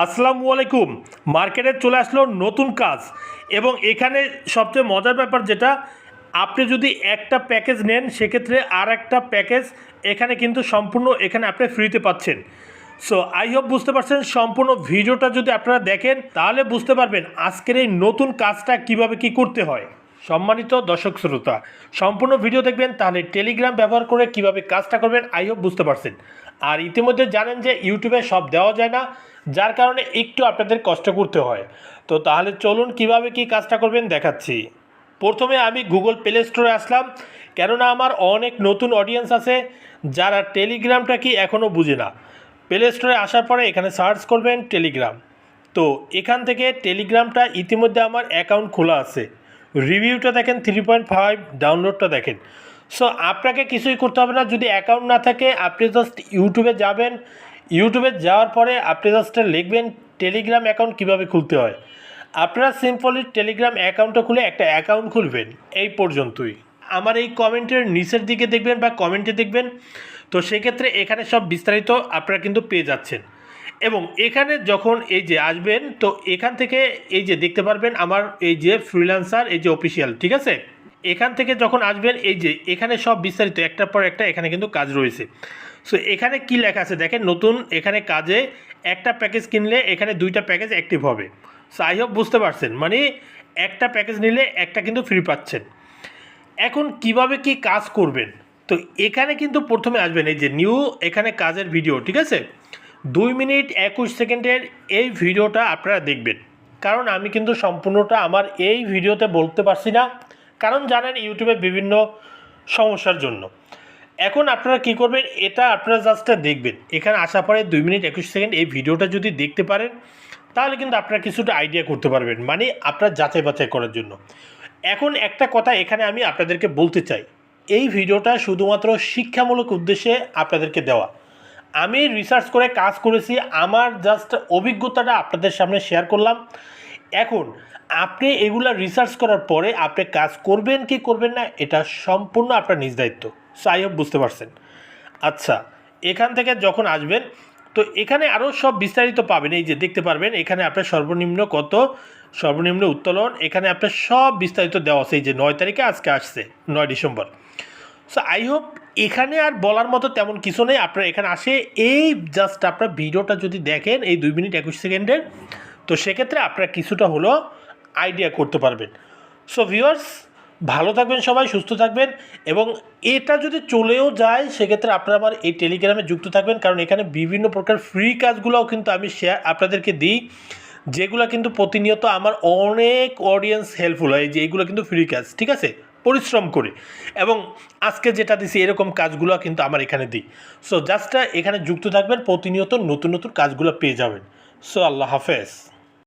আসসালামু আলাইকুম। মার্কেটে চলে আসলো নতুন কাজ এবং এখানে সবচেয়ে মজার ব্যাপার যেটা, আপনি যদি একটা প্যাকেজ নেন, সেক্ষেত্রে আর একটা প্যাকেজ এখানে কিন্তু সম্পূর্ণ এখানে আপনি ফ্রিতে পাচ্ছেন। সো আই হোপ বুঝতে পারছেন, সম্পূর্ণ ভিডিওটা যদি আপনারা দেখেন, তাহলে বুঝতে পারবেন আজকের এই নতুন কাজটা কীভাবে কি করতে হয়। সম্মানিত দর্শক শ্রোতা, সম্পূর্ণ ভিডিও দেখবেন, তাহলে টেলিগ্রাম ব্যবহার করে কীভাবে কাজটা করবেন আই হোপ বুঝতে পারছেন। আর ইতিমধ্যে জানেন যে ইউটিউবে সব দেওয়া যায় না, যার কারণে একটু আপনাদের কষ্ট করতে হয়। তো তাহলে চলুন কীভাবে কি কাজটা করবেন দেখাচ্ছি। প্রথমে আমি গুগল প্লে স্টোরে আসলাম, কেননা আমার অনেক নতুন অডিয়েন্স আছে, যারা টেলিগ্রামটা কি এখনও বুঝে না। প্লে স্টোরে আসার পরে এখানে সার্চ করবেন টেলিগ্রাম তো এখান থেকে টেলিগ্রামটা ইতিমধ্যে আমার অ্যাকাউন্ট খোলা আছে। রিভিউটা দেখেন থ্রি পয়েন্ট ফাইভ ডাউনলোডটা দেখেন। সো আপনাকে কিছুই করতে হবে না। যদি অ্যাকাউন্ট না থাকে, আপনি জাস্ট ইউটিউবে যাবেন। ইউটিউবে যাওয়ার পরে আপনি জাস্ট লিখবেন টেলিগ্রাম অ্যাকাউন্ট কীভাবে খুলতে হয়। আপনারা সিম্পলি টেলিগ্রাম অ্যাকাউন্টটা খুলে একটা অ্যাকাউন্ট খুলবেন। এই পর্যন্তই। আমার এই কমেন্টের নিচের দিকে দেখবেন বা কমেন্টে দেখবেন। তো সেক্ষেত্রে এখানে সব বিস্তারিত আপনারা কিন্তু পেয়ে যাচ্ছেন। এবং এখানে যখন এই যে আসবেন, তো এখান থেকে এই যে দেখতে পারবেন আমার এই যে ফ্রিল্যান্সার এই যে অফিসিয়াল ঠিক আছে? এখান থেকে যখন আসবেন, এই যে এখানে সব বিস্তারিত, একটার পর একটা এখানে কিন্তু কাজ রয়েছে। সো এখানে কি লেখা আছে? দেখেন, নতুন এখানে কাজে একটা প্যাকেজ কিনলে এখানে দুইটা প্যাকেজ অ্যাক্টিভ হবে। সো আই হোপ বুঝতে পারছেন। মানে একটা প্যাকেজ নিলে একটা কিন্তু ফ্রি পাচ্ছেন। এখন কীভাবে কি কাজ করবেন? তো এখানে কিন্তু প্রথমে আসবেন, এই যে নিউ এখানে কাজের ভিডিও ঠিক আছে? দুই মিনিট একুশ সেকেন্ডের এই ভিডিওটা আপনারা দেখবেন। কারণ আমি কিন্তু সম্পূর্ণটা আমার এই ভিডিওতে বলতে পারছি না। কারণ জানেন ইউটিউবে বিভিন্ন সমস্যার জন্য। এখন আপনারা কি করবেন, এটা আপনারা জাস্ট দেখবেন। এখানে আসার পরে দুই মিনিট, একুশ সেকেন্ড এই ভিডিওটা যদি দেখতে পারেন, তাহলে কিন্তু আপনারা কিছুটা আইডিয়া করতে পারবেন। মানে আপনার যাচাই বাছাই করার জন্য। এখন একটা কথা এখানে আমি আপনাদেরকে বলতে চাই। এই ভিডিওটা শুধুমাত্র শিক্ষামূলক উদ্দেশ্যে আপনাদেরকে দেওয়া। আমি রিসার্চ করে কাজ করেছি, আমার জাস্ট অভিজ্ঞতাটা আপনাদের সামনে শেয়ার করলাম। এখন আপনি এগুলা রিসার্চ করার পরে আপনি কাজ করবেন কি করবেন না, এটা সম্পূর্ণ আপনার নিজ দায়িত্ব। সো আই হোপ বুঝতে পারছেন। আচ্ছা এখান থেকে যখন আসবেন, তো এখানে আরও সব বিস্তারিত পাবেন। এই যে দেখতে পারবেন, এখানে আপনার সর্বনিম্ন কত? সর্বনিম্ন উত্তোলন, এখানে আপনার সব বিস্তারিত দেওয়া আছে। এই যে নয় তারিখে আজকে আসছে, নয় ডিসেম্বর। সো আই হোপ এখানে আর বলার মতো তেমন কিছু নেই। আপনারা এখানে আসে, এই জাস্ট আপনার ভিডিওটা যদি দেখেন, এই দুই মিনিট, একুশ সেকেন্ডের তো সেক্ষেত্রে আপনারা কিছুটা হলো আইডিয়া করতে পারবেন। সো ভিউয়ার্স ভালো থাকবেন সবাই, সুস্থ থাকবেন এবং এটা যদি চলেও যায়, সেক্ষেত্রে আপনারা আমার এই টেলিগ্রামে যুক্ত থাকবেন। কারণ এখানে বিভিন্ন প্রকার ফ্রি কাজগুলোও কিন্তু আমি শেয়ার আপনাদেরকে দিই, যেগুলো কিন্তু প্রতিনিয়ত আমার অনেক অডিয়েন্স হেল্পফুল হয়। যে এইগুলো কিন্তু ফ্রি কাজ, ঠিক আছে? পরিশ্রম করে। এবং আজকে যেটা দিছি, এরকম কাজগুলো কিন্তু আমার এখানে দিই। সো জাস্ট এখানে যুক্ত থাকবেন, প্রতিনিয়ত নতুন নতুন কাজগুলো পেয়ে যাবেন। সো আল্লাহ হাফেজ।